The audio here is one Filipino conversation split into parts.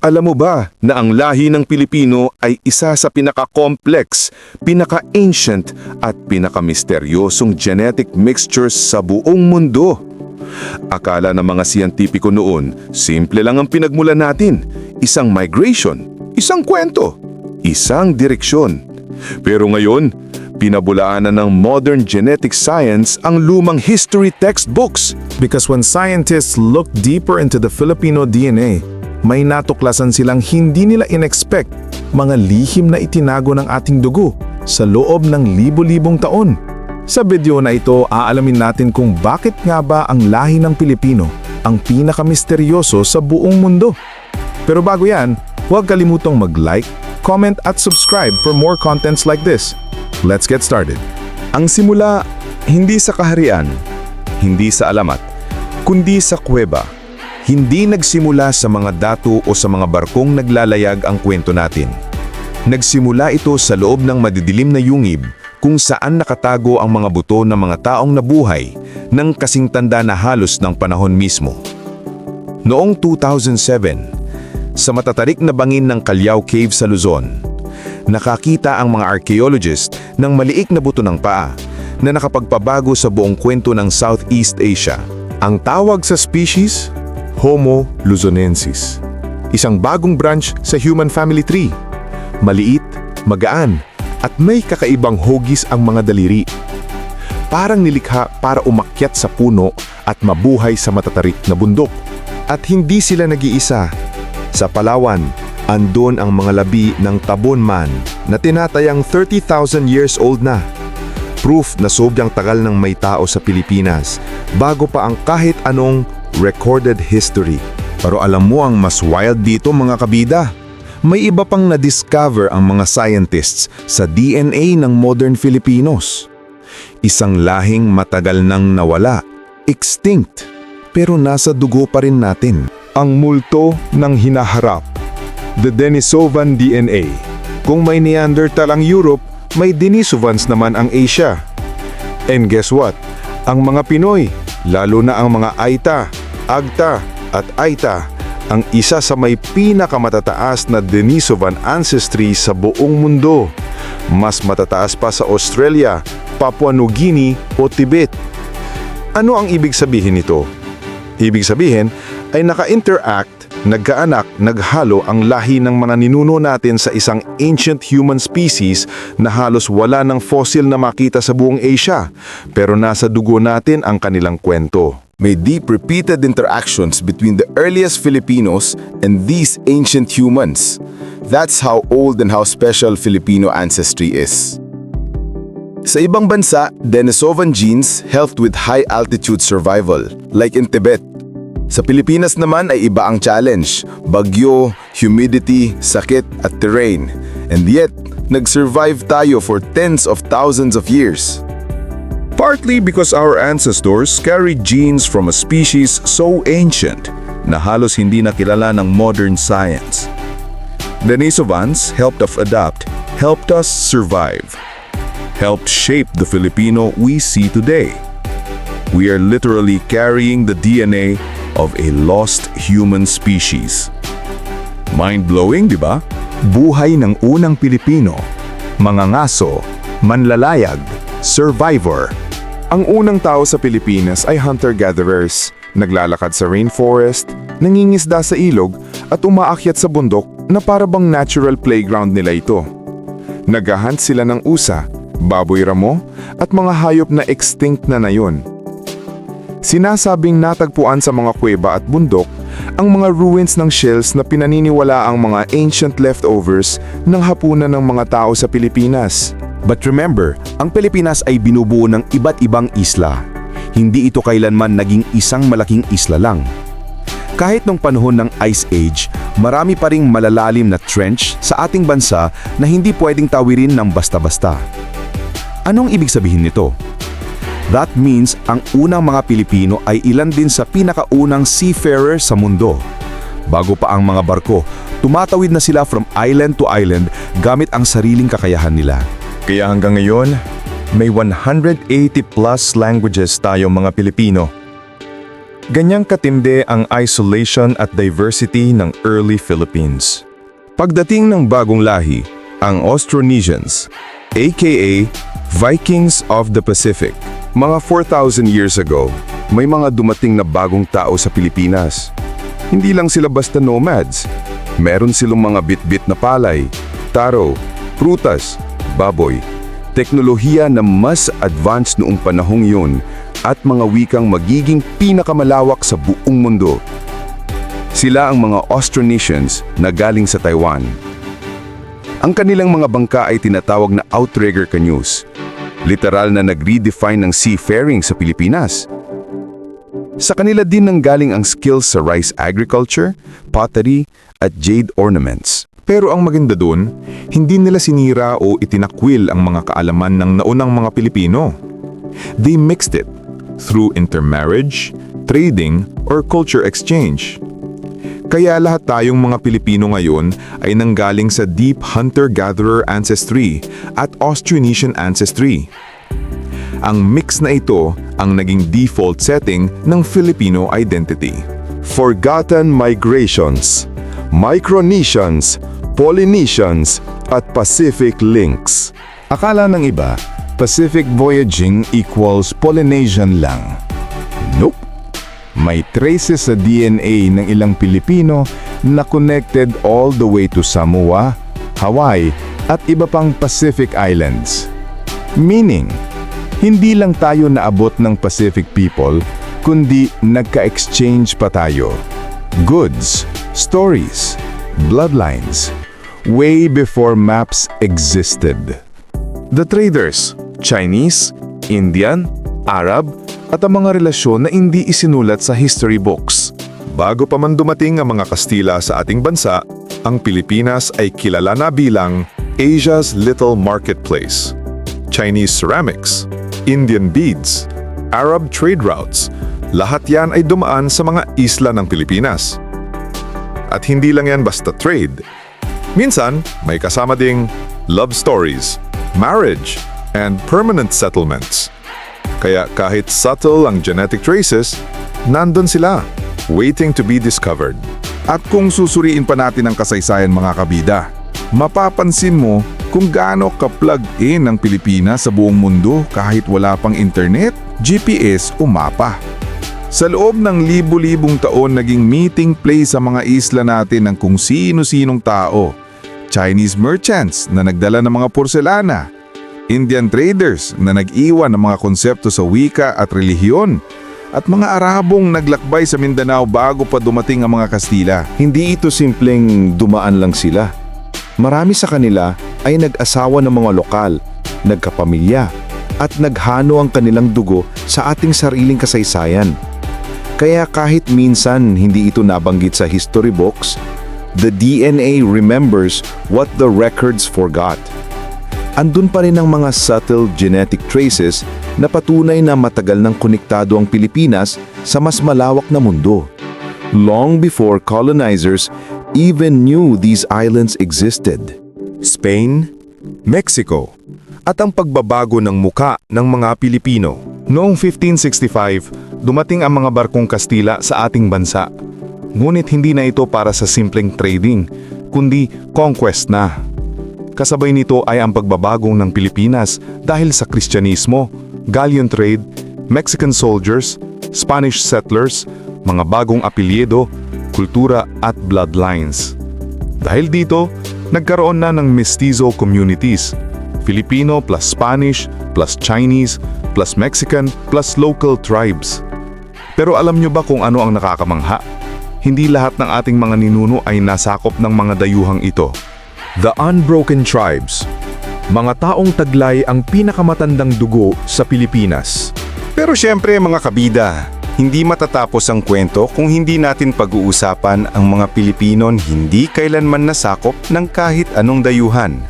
Alam mo ba na ang lahi ng Pilipino ay isa sa pinaka-complex, pinaka-ancient at pinaka-misteryosong genetic mixtures sa buong mundo? Akala ng mga siyentipiko noon, simple lang ang pinagmulan natin. Isang migration, isang kwento, isang direksyon. Pero ngayon, pinabulaanan ng modern genetic science ang lumang history textbooks. Because when scientists look deeper into the Filipino DNA, may natuklasan silang hindi nila inexpect mga lihim na itinago ng ating dugo sa loob ng libo-libong taon. Sa video na ito, aalamin natin kung bakit nga ba ang lahi ng Pilipino ang pinakamisteryoso sa buong mundo. Pero bago yan, huwag kalimutang mag-like, comment at subscribe for more contents like this. Let's get started. Ang simula, hindi sa kaharian, hindi sa alamat, kundi sa kuweba. Hindi nagsimula sa mga datu o sa mga barkong naglalayag ang kwento natin. Nagsimula ito sa loob ng madidilim na yungib kung saan nakatago ang mga buto ng mga taong nabuhay ng kasing tanda na halos ng panahon mismo. Noong 2007, sa matatarik na bangin ng Calyao Cave sa Luzon, nakakita ang mga archaeologist ng maliik na buto ng paa na nakapagpabago sa buong kwento ng Southeast Asia. Ang tawag sa species, Homo luzonensis. Isang bagong branch sa human family tree. Maliit, magaan, at may kakaibang hugis ang mga daliri. Parang nilikha para umakyat sa puno at mabuhay sa matatarik na bundok. At hindi sila nag-iisa. Sa Palawan, andon ang mga labi ng Tabon Man na tinatayang 30,000 years old na. Proof na sobyang tagal ng may tao sa Pilipinas bago pa ang kahit anong recorded history. Pero alam mo ang mas wild dito mga kabida? May iba pang na-discover ang mga scientists sa DNA ng modern Filipinos. Isang lahing matagal nang nawala, extinct, pero nasa dugo pa rin natin. Ang multo ng hinaharap, the Denisovan DNA. Kung may Neanderthal ang Europe, may Denisovans naman ang Asia. And guess what? Ang mga Pinoy, lalo na ang mga Aita, Agta at Aita, ang isa sa may pinakamatataas na Denisovan ancestry sa buong mundo. Mas matataas pa sa Australia, Papua New Guinea o Tibet. Ano ang ibig sabihin nito? Ibig sabihin ay naka-interact, nagkaanak, naghalo ang lahi ng mga ninuno natin sa isang ancient human species na halos wala ng fossil na makita sa buong Asia, pero nasa dugo natin ang kanilang kwento. May deep repeated interactions between the earliest Filipinos and these ancient humans. That's how old and how special Filipino ancestry is. Sa ibang bansa, Denisovan genes helped with high-altitude survival, like in Tibet. Sa Pilipinas naman ay iba ang challenge, bagyo, humidity, sakit at terrain. And yet, nag-survive tayo for tens of thousands of years. Partly because our ancestors carried genes from a species so ancient na halos hindi nakilala ng modern science. Denisovans helped us adapt, helped us survive, helped shape the Filipino we see today. We are literally carrying the DNA of a lost human species. Mind-blowing, di ba? Buhay ng unang Pilipino, mga ngaso, manlalayag, survivor. Ang unang tao sa Pilipinas ay hunter-gatherers, naglalakad sa rainforest, nangingisda sa ilog at umaakyat sa bundok na parabang natural playground nila ito. Naghahunt sila ng usa, baboy ramo at mga hayop na extinct na nayon. Sinasabing natagpuan sa mga kuweba at bundok ang mga ruins ng shells na pinaniniwala ang mga ancient leftovers ng hapunan ng mga tao sa Pilipinas. But remember, ang Pilipinas ay binubuo ng iba't ibang isla. Hindi ito kailanman naging isang malaking isla lang. Kahit nung panahon ng Ice Age, marami pa ring malalalim na trench sa ating bansa na hindi pwedeng tawirin ng basta-basta. Anong ibig sabihin nito? That means ang unang mga Pilipino ay ilan din sa pinakaunang seafarer sa mundo. Bago pa ang mga barko, tumatawid na sila from island to island gamit ang sariling kakayahan nila. Kaya hanggang ngayon, may 180 plus languages tayo mga Pilipino. Ganyang katindi ang isolation at diversity ng early Philippines. Pagdating ng bagong lahi, ang Austronesians, aka Vikings of the Pacific. Mga 4,000 years ago, may mga dumating na bagong tao sa Pilipinas. Hindi lang sila basta nomads. Meron silang mga bit-bit na palay, taro, prutas, baboy, teknolohiya na mas advanced noong panahong yun at mga wikang magiging pinakamalawak sa buong mundo. Sila ang mga Austronesians na galing sa Taiwan. Ang kanilang mga bangka ay tinatawag na outrigger canoes, literal na nag-redefine ng seafaring sa Pilipinas. Sa kanila din nanggaling ang skills sa rice agriculture, pottery, at jade ornaments. Pero ang maganda doon, hindi nila sinira o itinakwil ang mga kaalaman ng naunang mga Pilipino. They mixed it through intermarriage, trading, or culture exchange. Kaya lahat tayong mga Pilipino ngayon ay nanggaling sa deep hunter-gatherer ancestry at Austronesian ancestry. Ang mix na ito ang naging default setting ng Filipino identity. Forgotten migrations, Micronesians, Polynesians, at Pacific links. Akala ng iba, Pacific voyaging equals Polynesian lang. Nope. May traces sa DNA ng ilang Pilipino na connected all the way to Samoa, Hawaii, at iba pang Pacific Islands. Meaning, hindi lang tayo naabot ng Pacific people, kundi nagka-exchange pa tayo. Goods, stories, bloodlines, way before maps existed. The traders, Chinese, Indian, Arab, at ang mga relasyon na hindi isinulat sa history books. Bago pa man dumating ang mga Kastila sa ating bansa, ang Pilipinas ay kilala na bilang Asia's Little Marketplace. Chinese ceramics, Indian beads, Arab trade routes, lahat yan ay dumaan sa mga isla ng Pilipinas. At hindi lang yan basta trade. Minsan, may kasama ding love stories, marriage, and permanent settlements. Kaya kahit subtle ang genetic traces, nandun sila, waiting to be discovered. At kung susuriin pa natin ang kasaysayan mga kabida, mapapansin mo kung gaano ka-plug in ang Pilipinas sa buong mundo kahit wala pang internet, GPS o mapa. Sa loob ng libu-libong taon naging meeting place sa mga isla natin ng kung sino-sinong tao. Chinese merchants na nagdala ng mga porselana, Indian traders na nag-iwan ng mga konsepto sa wika at relihiyon, at mga Arabong naglakbay sa Mindanao bago pa dumating ang mga Kastila. Hindi ito simpleng dumaan lang sila. Marami sa kanila ay nag-asawa ng mga lokal, nagkapamilya, at naghano ang kanilang dugo sa ating sariling kasaysayan. Kaya kahit minsan hindi ito nabanggit sa history books, the DNA remembers what the records forgot. Andun pa rin ang mga subtle genetic traces na patunay na matagal nang konektado ang Pilipinas sa mas malawak na mundo. Long before colonizers even knew these islands existed. Spain, Mexico, at ang pagbabago ng muka ng mga Pilipino. Noong 1565, dumating ang mga barkong Kastila sa ating bansa. Ngunit hindi na ito para sa simpleng trading, kundi conquest na. Kasabay nito ay ang pagbabagong ng Pilipinas dahil sa Kristyanismo, galleon trade, Mexican soldiers, Spanish settlers, mga bagong apelyido, kultura at bloodlines. Dahil dito, nagkaroon na ng mestizo communities, Filipino plus Spanish plus Chinese plus Mexican plus local tribes. Pero alam nyo ba kung ano ang nakakamangha? Hindi lahat ng ating mga ninuno ay nasakop ng mga dayuhang ito. The Unbroken Tribes. Mga taong taglay ang pinakamatandang dugo sa Pilipinas. Pero syempre mga kabida, hindi matatapos ang kwento kung hindi natin pag-uusapan ang mga Pilipinon hindi kailanman nasakop ng kahit anong dayuhan.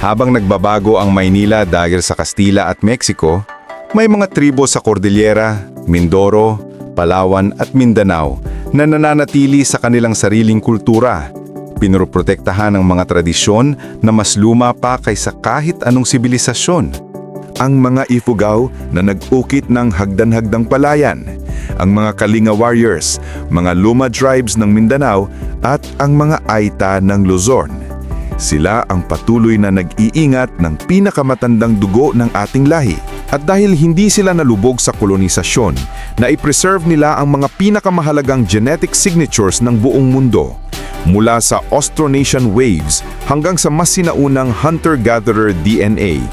Habang nagbabago ang Maynila dahil sa Kastila at Mexico, may mga tribo sa Cordillera, Mindoro, Palawan at Mindanao na nananatili sa kanilang sariling kultura. Pinroprotektahan ang mga tradisyon na mas luma pa kaysa kahit anong sibilisasyon. ang mga Ifugao na nag-ukit ng hagdan-hagdang palayan, ang mga Kalinga warriors, mga Luma tribes ng Mindanao at ang mga Aita ng Luzon. Sila ang patuloy na nag-iingat ng pinakamatandang dugo ng ating lahi. At dahil hindi sila nalubog sa kolonisasyon, na i-preserve nila ang mga pinakamahalagang genetic signatures ng buong mundo. Mula sa Austronesian waves hanggang sa mas sinaunang hunter-gatherer DNA.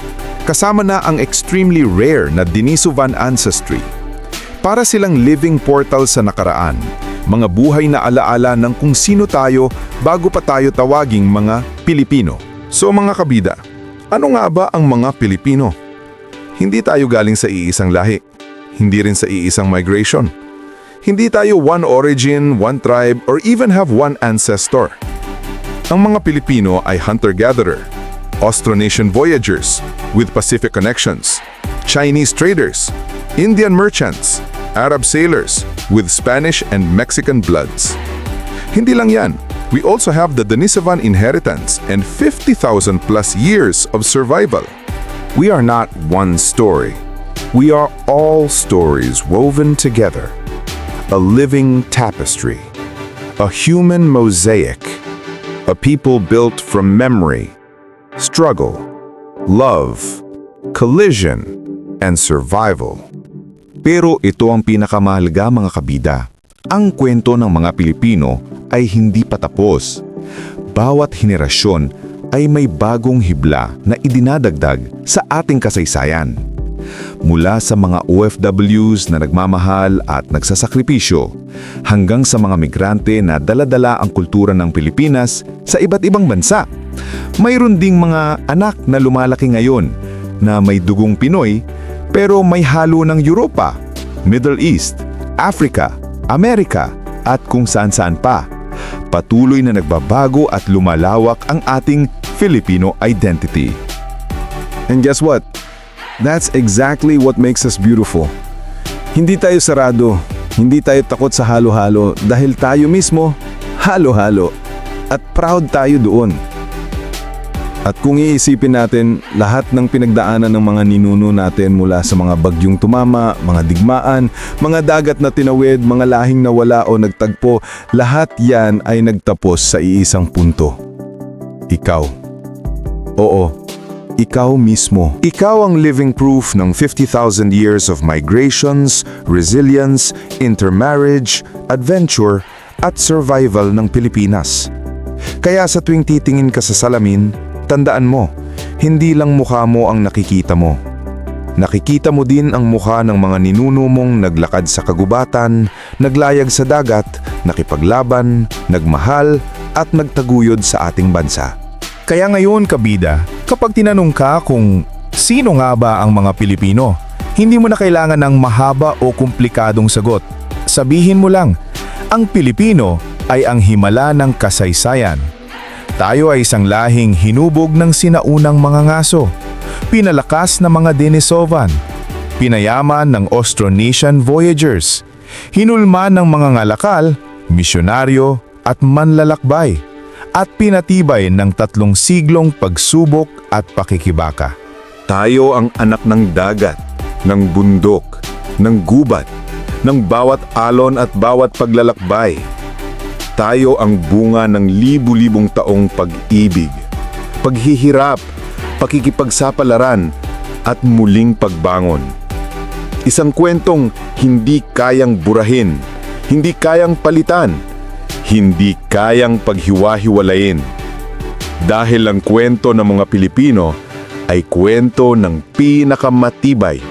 Kasama na ang extremely rare na Denisovan ancestry. Para silang living portal sa nakaraan, mga buhay na alaala ng kung sino tayo bago pa tayo tawaging mga Pilipino. So mga kabida, ano nga ba ang mga Pilipino? Hindi tayo galing sa iisang lahi. Hindi rin sa iisang migration. Hindi tayo one origin, one tribe, or even have one ancestor. Ang mga Pilipino ay hunter-gatherer, Austronesian voyagers with Pacific connections, Chinese traders, Indian merchants, Arab sailors with Spanish and Mexican bloods. Hindi lang yan, we also have the Denisovan inheritance and 50,000 plus years of survival. We are not one story. We are all stories woven together. A living tapestry. A human mosaic. A people built from memory, struggle, love, collision, and survival. Pero ito ang pinakamahalaga mga kabida. Ang kwento ng mga Pilipino ay hindi pa tapos. Bawat henerasyon ay may bagong hibla na idinadagdag sa ating kasaysayan. Mula sa mga OFWs na nagmamahal at nagsasakripisyo, hanggang sa mga migrante na daladala ang kultura ng Pilipinas sa iba't ibang bansa. Mayroon ding mga anak na lumalaki ngayon na may dugong Pinoy pero may halo ng Europa, Middle East, Africa, Amerika at kung saan-saan pa. Patuloy na nagbabago at lumalawak ang ating Filipino identity. And guess what? That's exactly what makes us beautiful. Hindi tayo sarado, hindi tayo takot sa halo-halo dahil tayo mismo halo-halo at proud tayo doon. At kung iisipin natin lahat ng pinagdaanan ng mga ninuno natin mula sa mga bagyong tumama, mga digmaan, mga dagat na tinawid, mga lahing nawala o nagtagpo, lahat yan ay nagtapos sa iisang punto. Ikaw. Oo, ikaw mismo. Ikaw ang living proof ng 50,000 years of migrations, resilience, intermarriage, adventure, at survival ng Pilipinas. Kaya sa tuwing titingin ka sa salamin, tandaan mo, hindi lang mukha mo ang nakikita mo. Nakikita mo din ang mukha ng mga ninuno mong naglakad sa kagubatan, naglayag sa dagat, nakipaglaban, nagmahal, at nagtaguyod sa ating bansa. Kaya ngayon, kabida, kapag tinanong ka kung sino nga ba ang mga Pilipino, hindi mo na kailangan ng mahaba o komplikadong sagot. Sabihin mo lang, ang Pilipino ay ang himala ng kasaysayan. Tayo ay isang lahing hinubog ng sinaunang mga ngaso, pinalakas ng mga Denisovan, pinayaman ng Austronesian voyagers, hinulma ng mga ngalakal, misyonaryo at manlalakbay, at pinatibay ng tatlong siglong pagsubok at pakikibaka. Tayo ang anak ng dagat, ng bundok, ng gubat, ng bawat alon at bawat paglalakbay. Tayo ang bunga ng libu-libong taong pag-ibig, paghihirap, pakikipagsapalaran, at muling pagbangon. Isang kwentong hindi kayang burahin, hindi kayang palitan, hindi kayang paghiwa-hiwalayin. Dahil ang kwento ng mga Pilipino ay kwento ng pinakamatibay,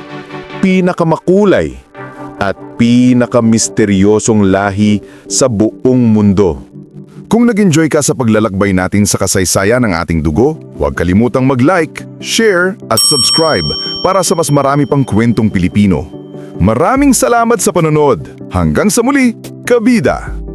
pinakamakulay, at pinakamisteryosong lahi sa buong mundo. Kung nag-enjoy ka sa paglalakbay natin sa kasaysayan ng ating dugo, huwag kalimutang mag-like, share at subscribe para sa mas marami pang kwentong Pilipino. Maraming salamat sa panonood. Hanggang sa muli, Kabida!